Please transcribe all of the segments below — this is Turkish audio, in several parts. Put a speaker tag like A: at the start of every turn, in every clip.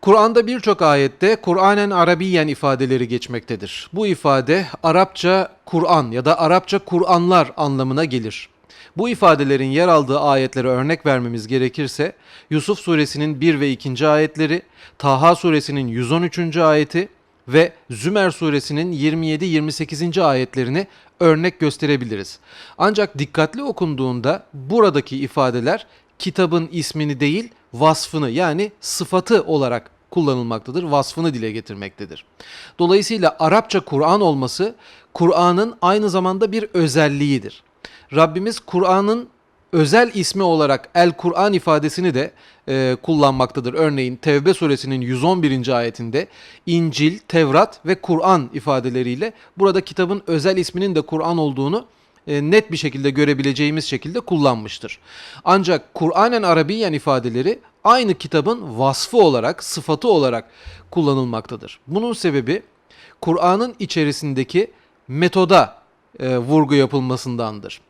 A: Kur'an'da birçok ayette Kur'anen Arabiyen ifadeleri geçmektedir. Bu ifade Arapça Kur'an ya da Arapça Kur'anlar anlamına gelir. Bu ifadelerin yer aldığı ayetlere örnek vermemiz gerekirse Yusuf suresinin 1 ve 2. ayetleri, Taha suresinin 113. ayeti ve Zümer suresinin 27-28. ayetlerini örnek gösterebiliriz. Ancak dikkatli okunduğunda buradaki ifadeler kitabın ismini değil vasfını yani sıfatı olarak kullanılmaktadır. Vasfını dile getirmektedir. Dolayısıyla Arapça Kur'an olması Kur'an'ın aynı zamanda bir özelliğidir. Rabbimiz Kur'an'ın özel ismi olarak El Kur'an ifadesini de e, kullanmaktadır. Örneğin Tevbe suresinin 111. ayetinde İncil, Tevrat ve Kur'an ifadeleriyle burada kitabın özel isminin de Kur'an olduğunu e, net bir şekilde görebileceğimiz şekilde kullanmıştır. Ancak Kur'anen Arabiyen ifadeleri aynı kitabın vasfı olarak, sıfatı olarak kullanılmaktadır. Bunun sebebi Kur'an'ın içerisindeki metoda e, vurgu yapılmasındandır.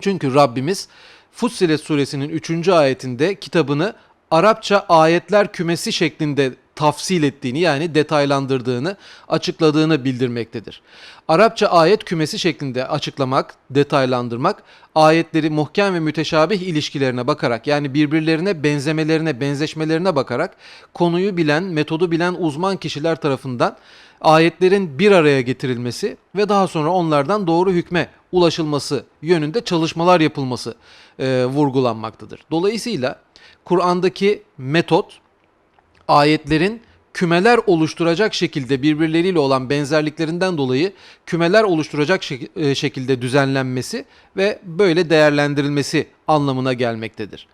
A: Çünkü Rabbimiz Fussilet suresinin 3. ayetinde kitabını Arapça ayetler kümesi şeklinde tafsil ettiğini yani detaylandırdığını, açıkladığını bildirmektedir. Arapça ayet kümesi şeklinde açıklamak, detaylandırmak, ayetleri muhkem ve müteşabih ilişkilerine bakarak yani birbirlerine benzemelerine, benzeşmelerine bakarak konuyu bilen, metodu bilen uzman kişiler tarafından ayetlerin bir araya getirilmesi ve daha sonra onlardan doğru hükme ulaşılması yönünde çalışmalar yapılması e, vurgulanmaktadır. Dolayısıyla Kur'an'daki metot ayetlerin kümeler oluşturacak şekilde birbirleriyle olan benzerliklerinden dolayı kümeler oluşturacak e, şekilde düzenlenmesi ve böyle değerlendirilmesi anlamına gelmektedir.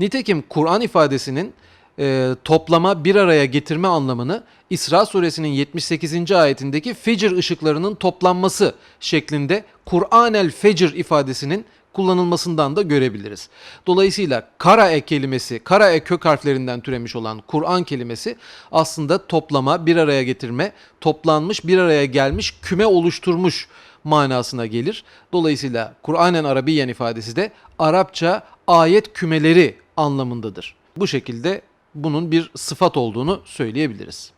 A: Nitekim Kur'an ifadesinin e, toplama bir araya getirme anlamını İsra suresinin 78. ayetindeki fecir ışıklarının toplanması şeklinde Kur'anel fecir ifadesinin kullanılmasından da görebiliriz. Dolayısıyla kara-e kelimesi, kara-e kök harflerinden türemiş olan Kur'an kelimesi aslında toplama, bir araya getirme, toplanmış, bir araya gelmiş, küme oluşturmuş manasına gelir. Dolayısıyla Kur'anen Arabiyen ifadesi de Arapça ayet kümeleri anlamındadır. Bu şekilde bunun bir sıfat olduğunu söyleyebiliriz.